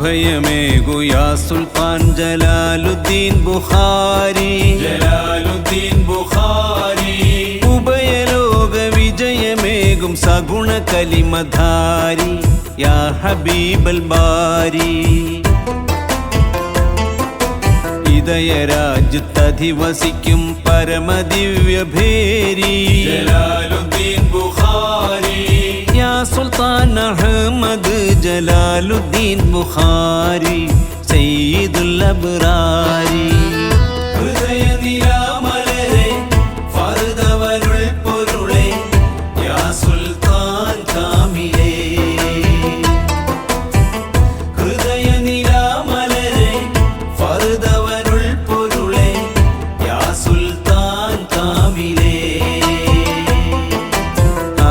അഭയമേകു യാ സുൽത്താൻ ജലാലുദ്ദീൻ ബുഹാരി ജലാലുദ്ദീൻ ബുഹാരി ഉഭയലോക വിജയമേകും സഗുണ കലിമധാരി. യാ ഹബീബൽ ബാരി. ഇതയരാജ്യത്തധിവസിക്കും പരമദിവ്യഭേരി. ജലാലുദ്ദീൻ ബുഖാരി. യാ സുൽത്താൻ അഹമ്മദ് ജലാലുദ്ദീൻ ബുഖാരി സയ്യിദുൽ അബ്റാരി ഹൃദയനിലാമലരെ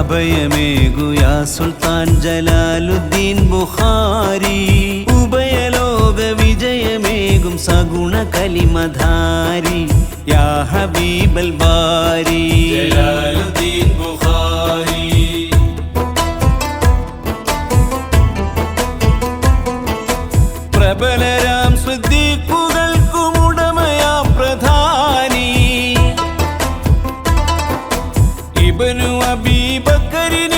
അഭയമേകു യാ സുൽത്താൻ ജലാലുദ്ദീൻ ബുഹാരി ഉഭയലോക വിജയമേകും സഗുണ കലിമധാരി. യാ ഹബീബൽ ബാരി ജലാലുദ്ദീൻ ഇബനു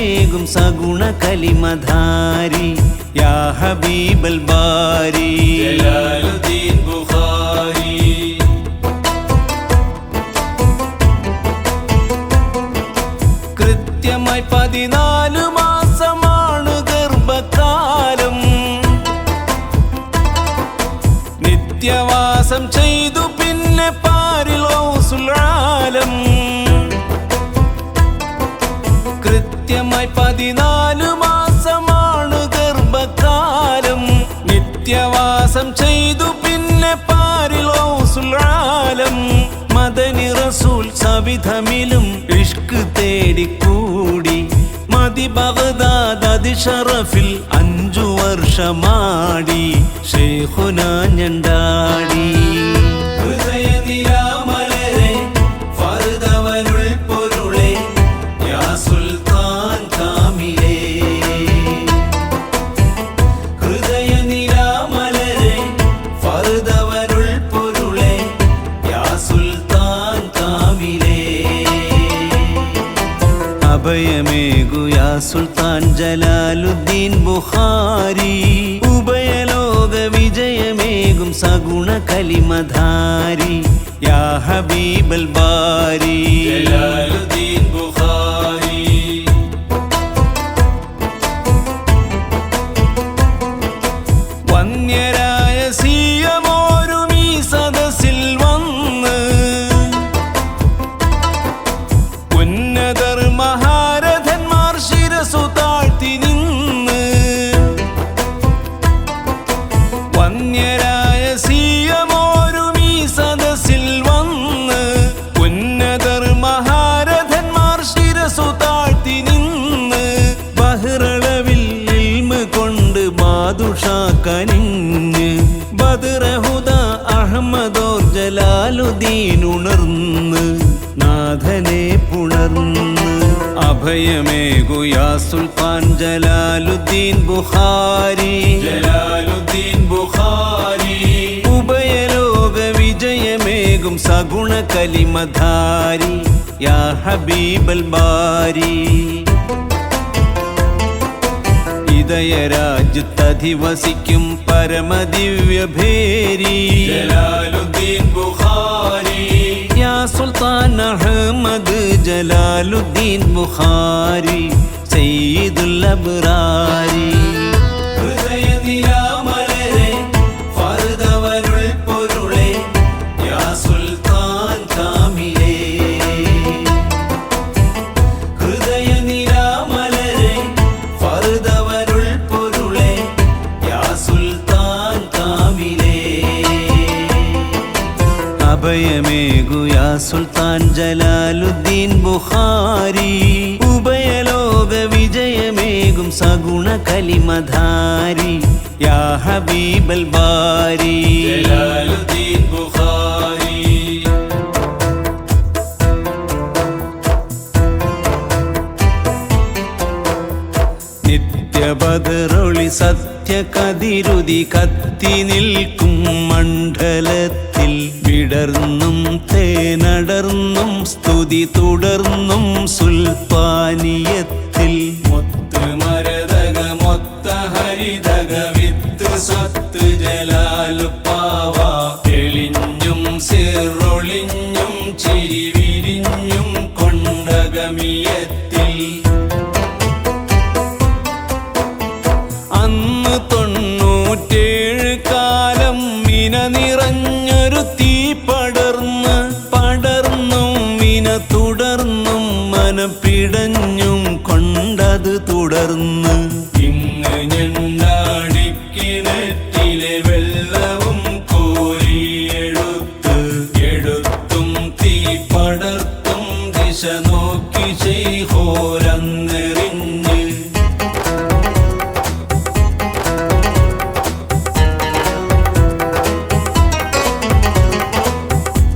വിജയമേകും സഗുണ കലിമധാരി യാ ഹബീബൽ ബാരി. ജലാലുദ്ദീൻ ബുഖാരി. കൃത്യമായി പതിനാല് മാസമാണ് ഗർഭകാലം. നിത്യവാസം ചെയ്തു പിന്നെ പാരിലോസുലാലം കൃത്യമായി റസൂൽ സവിധമിലും ഇഷ്ക് തേടിക്കൂടി മതി ബഗ്ദാദ് അതിഷറഫിൽ അഞ്ചു വർഷമാടി. ഷേഹുന ഞണ്ടാടി. സുൽത്താൻ ജലാലുദ്ദീൻ ബുഹാരി ഉഭയലോക വിജയമേകും സഗുണ കലിമധാരി. യാ ഹബീബൽ ബാരി. കനിഞ്ഞ് ബദ്രഹുദ അഹമ്മദോർ ജലാലുദ്ദീൻ ഉണർന്ന് നാഥനെ പുണർന്ന് അഭയമേകു യാ സുൽത്താൻ ജലാലുദ്ദീൻ ബുഖാരി. ജലാലുദ്ദീൻ ബുഖാരി. ഉഭയലോക വിജയമേകും സഗുണ കലിമധാരി. യാ ഹബീബൽ ബാരി. ഹൃദയരാജ്യത്തധിവസിക്കും പരമദിവ്യഭേരി. ജലാലുദ്ദീൻ ബുഖാരി. യാ സുൽത്താൻ അഹമ്മദ് ജലാലുദ്ദീൻ ബുഖാരി സയ്യിദുൽ അബ്റാരി ഹൃദയനിലാമലരെ സുൽത്താൻ ജലാലുദ്ദീൻ ബുഖാരി. ഉഭയലോക വിജയമേകും സഗുണ കലിമധാരി. യാ ഹബീബൽ ബാരി. ജലാലുദ്ദീൻ നിത്യബദറൊളി സത്യകതിരുതി കത്തി നിൽക്കും മണ്ഡലത്തിൽ. വിടർന്നും തേനടർന്നും സ്തുതി തുടർന്നും സുൽപാനീയത്തിൽ. മുത്ത് മരതക മൊത്ത ഹരിതക വിത്ത് സ്വത്ത് ജലാലുപ്പാവ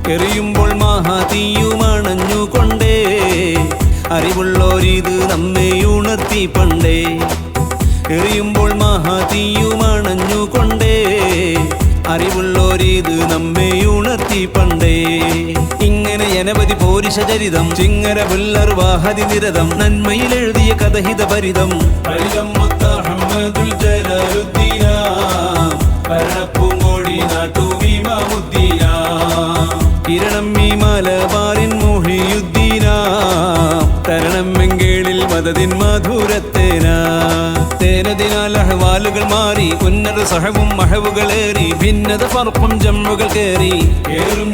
എറിയുമ്പോൾ മഹാതീയുമണഞ്ഞുകൊണ്ടേ അറിവുള്ളോരിത് നമ്മെ ഉണർത്തി പണ്ടേ. എറിയുമ്പോൾ മഹാതീയുമണഞ്ഞുകൊണ്ടേ അറിവുള്ളോരിത് നമ്മെ ഉണർത്തി പണ്ടേ. ഇങ്ങനെ അനവധി പോരിശചരിതം ചിങ്ങര പുല്ലർ വാഹതി നിരതം നന്മയിൽ എഴുതിയ കഥഹിത പരിതം. ജലാലുദ്ദീന. ഭരണപ്പൂങ്കോടി നാട്ടുവിമാമുദ്ദീന കിരണം ഈ മലബാറിൻ മൊഴിയുദ്ദീന. തരണം മെങ്കേളിൽ മതതിൻ മധുരത്തേന. തേനതിനാൽ അഹവാലുകൾ മാറി ഉന്നത സഹവും മഹവുകളേറി ഭിന്നത പറപ്പും ജമ്മുകൾ കയറി കേറും